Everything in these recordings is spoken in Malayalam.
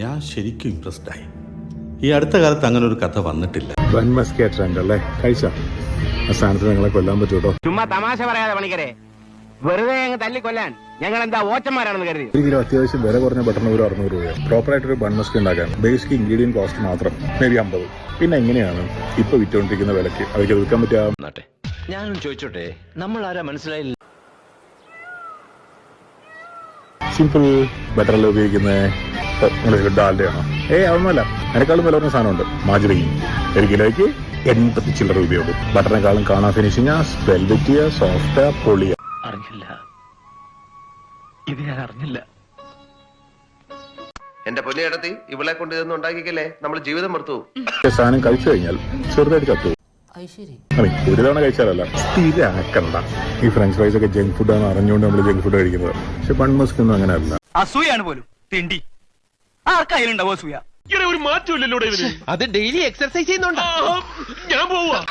ഞാൻ ശരിക്കും ഇംപ്രസ്ഡ് ആയി. ഈ അടുത്ത കാലത്ത് അങ്ങനെ ഒരു കഥ വന്നിട്ടില്ല. വൻ മസ്കേ അല്ലേ കഴിച്ച? ആ സ്ഥാനത്ത് നിങ്ങളെ കൊല്ലാൻ പറ്റൂട്ടോ? ചുമ്മാ തമാശ പറയാതെ പണിക്കരെ. വെറുതെ അങ്ങ് തല്ലിക്കൊല്ലാൻ ഞങ്ങൾ എന്താ ഓച്ചന്മാരാണെന്ന് കരുതി? ഒരു കിലോ അത്യാവശ്യം വില കുറഞ്ഞ ബട്ടൺ ഒരു അറുന്നൂറ് രൂപ പ്രോപ്പർ ആയിട്ട് ഒരു ബൺ മസ്ക് ഉണ്ടാക്കാൻ ബേസിക് ഇൻഗ്രീഡിയൻ കോസ്റ്റ് മാത്രം മേ ബി അമ്പത്. പിന്നെ എങ്ങനെയാണ് ഇപ്പൊ വിറ്റുകൊണ്ടിരിക്കുന്ന വിലക്ക് അവർക്ക് വിൽക്കാൻ പറ്റുക ഞാനും ചോദിച്ചോട്ടെ? നമ്മൾ ആരാ മനസ്സിലായില്ല സിമ്പിൾ ബട്ടറിൽ ഉപയോഗിക്കുന്നത് ഡാൽഡയാണോ ഏ അതൊന്നുമല്ല. അതിനേക്കാളും വില പറഞ്ഞ സാധനമുണ്ട്. മാജറിയും ഒരു കിലോയ്ക്ക് എൺപത്തി ചില്ലറ രൂപയുള്ളൂ ബട്ടറിനെക്കാളും കാണാൻ ഫിനിഷിങ് വെൽവെറ്റിയ സോഫ്റ്റ് പൊളിയ അറിഞ്ഞില്ല ഇത് ഞാൻ അറിഞ്ഞില്ല. എന്റെ പൊലിയടത്തി ഇവളെ കൊണ്ട് ഇതൊന്നും ഉണ്ടാക്കിക്കല്ലേ? നമ്മൾ ജീവിതം മറുത്തു. സാധനം കഴിച്ചു കഴിഞ്ഞാൽ ചെറുതായിട്ട് അതെ ഒരു തവണ കഴിച്ചാലല്ല. സ്ഥിരമാക്കണ്ട ഈ ഫ്രഞ്ച് ഫ്രൈസ് ഒക്കെ ജങ്ക് ഫുഡാണ് അറിഞ്ഞുകൊണ്ട് നമ്മൾ ജങ്ക് ഫുഡ് കഴിക്കുന്നത്. പക്ഷെ ബൺ മസ്ക് ഒന്നും അങ്ങനെ അല്ല. അസൂയാണ് പോലും. തിണ്ടി. ആർക്കായാലുണ്ടാവോ അസൂയ? അത് ഡെയിലി എക്സർസൈസ് ചെയ്യുന്നുണ്ടോ?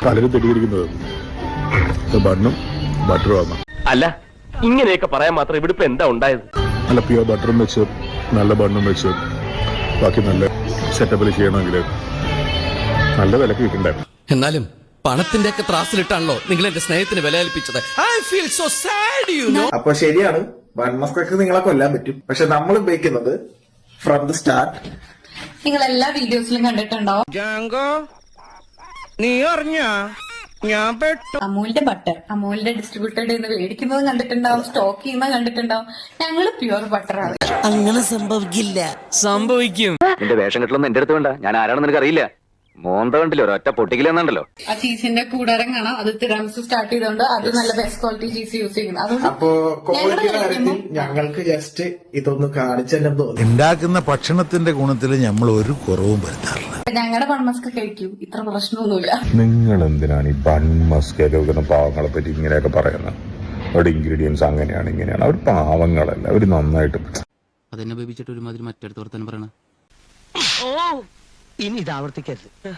പലരും തെറ്റിയിരിക്കുന്നത്. ബണ്ണും ബട്ടറും ആണ് അല്ല ഇങ്ങനെയൊക്കെ പറയാൻ മാത്രം ഇവിടെ ഇപ്പൊ എന്താ ഉണ്ടായത്? നല്ല പ്യുവർ ബട്ടറും വെച്ച് നല്ല ബണ്ണും വെച്ച് ബാക്കി നല്ല സെറ്റപ്പിൽ ചെയ്യണമെങ്കിൽ നല്ല വിലക്ക് കിട്ടണ്ടായിരുന്നു എന്നാലും പണത്തിന്റെ ഒക്കെ ത്രാസിലിട്ടാണല്ലോ നിങ്ങൾ എന്റെ സ്നേഹത്തിന് വില ഏൽപ്പിച്ചത്. I feel so sad you know അപ്പൊ ശരിയാണ്. വൺ മസ്കൊക്കെ നിങ്ങളെ കൊല്ലാൻ പറ്റും. പക്ഷെ നമ്മൾ ഉപയോഗിക്കുന്നത് ഫ്രം ദ സ്റ്റാർട്ട് നിങ്ങൾ എല്ലാ വീഡിയോസിലും കണ്ടിട്ടുണ്ടോ? ജാങ്കോ നീ അറിഞ്ഞ? ഞാൻ പെട്ടു. അമൂലിന്റെ ബട്ടർ അമൂലിന്റെ ഡിസ്ട്രിബ്യൂട്ടറുടെ നിന്ന് മേടിക്കുന്നത് കണ്ടിട്ടുണ്ടാവും സ്റ്റോക്ക് ചെയ്യുന്നത് കണ്ടിട്ടുണ്ടാവും. ഞങ്ങൾ പ്യുവർ ബട്ടറാണ് അങ്ങനെ സംഭവിക്കില്ല. സംഭവിക്കും. എന്റെ വേഷം കെട്ടലൊന്നും എന്റെ അടുത്ത് വേണ്ട. ഞാൻ ആരാണെന്ന് നിനക്ക് അറിയില്ല മോന്ത കണ്ടില്ല? ഒരൊറ്റ പൊട്ടിക്കലെന്നുണ്ടല്ലോ ആ ചീസിന്റെ കൂടാരം കാണാം അത് തിരാമിസ് സ്റ്റാർട്ട് ചെയ്തോണ്ട് അത് നല്ല ബെസ്റ്റ് ക്വാളിറ്റി ചീസ് യൂസ് ചെയ്യുന്നത് അതുകൊണ്ട് അപ്പോ ക്വാളിറ്റി കാര്യത്തിൽ ഞങ്ങൾക്ക് ജസ്റ്റ് ഇതൊന്ന് കാണിച്ചെല്ലാം തോന്നി. ഉണ്ടാക്കുന്ന ഭക്ഷണത്തിന്റെ ഗുണത്തിൽ നമ്മൾ ഒരു കുറവും വരുത്താറില്ല. ഞങ്ങളുടെ ബൺമസ്ക് കഴിക്കും. ഇത്ര പ്രശ്നമൊന്നുമില്ല. നിങ്ങൾ എന്തിനാണ് ഈ ബൺമസ്ക് ഒക്കെ വെക്കുന്ന പാവങ്ങളെ പറ്റി ഇങ്ങനെയൊക്കെ പറയുന്നത്? അവിടെ ഇൻഗ്രീഡിയൻസ് അങ്ങനെയാണ് ഇങ്ങനെയാണ്. അവർ പാവങ്ങളല്ല. അവർ നന്നായിട്ട് അതെന്നെ ബേബിച്ചിട്ട് ഒരുമാതിരി മറ്റടുത്ത് തന്നെ പറയണ. ഇനി ഇത് ആവർത്തിക്കരുത്.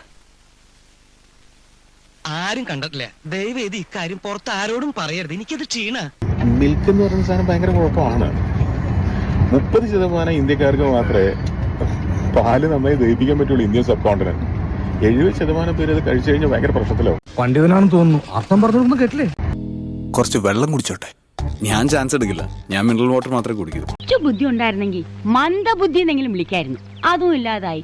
ആരും കണ്ടിട്ടില്ല. ദയവ് ചെയ്ത് ഇക്കാര്യം പുറത്ത് ആരോടും പറയരുത്. എനിക്കത് ക്ഷീണ. മിൽക്ക് എന്ന് പറയുന്ന സാധനം ഭയങ്കര കുഴപ്പമാണ്. മുപ്പത് ശതമാനം ഇന്ത്യക്കാർക്ക് മാത്രമേ പാൽ നന്നായി ദഹിപ്പിക്കാൻ പറ്റുള്ളൂ ഇന്ത്യൻ സബ് കോണ്ടിനെന്റ് എഴുപത് ശതമാനം പേര് അത് കഴിച്ചു കഴിഞ്ഞാൽ ഭയങ്കര പ്രശ്നത്തിലാവും. പണ്ഡിതനാണെന്ന് തോന്നുന്നു. അർത്ഥം പറഞ്ഞൊന്നും കേട്ടില്ലേ? കുറച്ച് വെള്ളം കുടിച്ചോട്ടെ. ഞാൻ ചാൻസ് എടുക്കില്ല. ഞാൻ മിനറൽ വാട്ടർ മാത്രമേ കുടിക്കൂ. ബുദ്ധി ഉണ്ടായിരുന്നെങ്കിൽ മന്ദബുദ്ധി എന്നെങ്കിലും വിളിക്കായിരുന്നു. അതും ഇല്ലാതായി.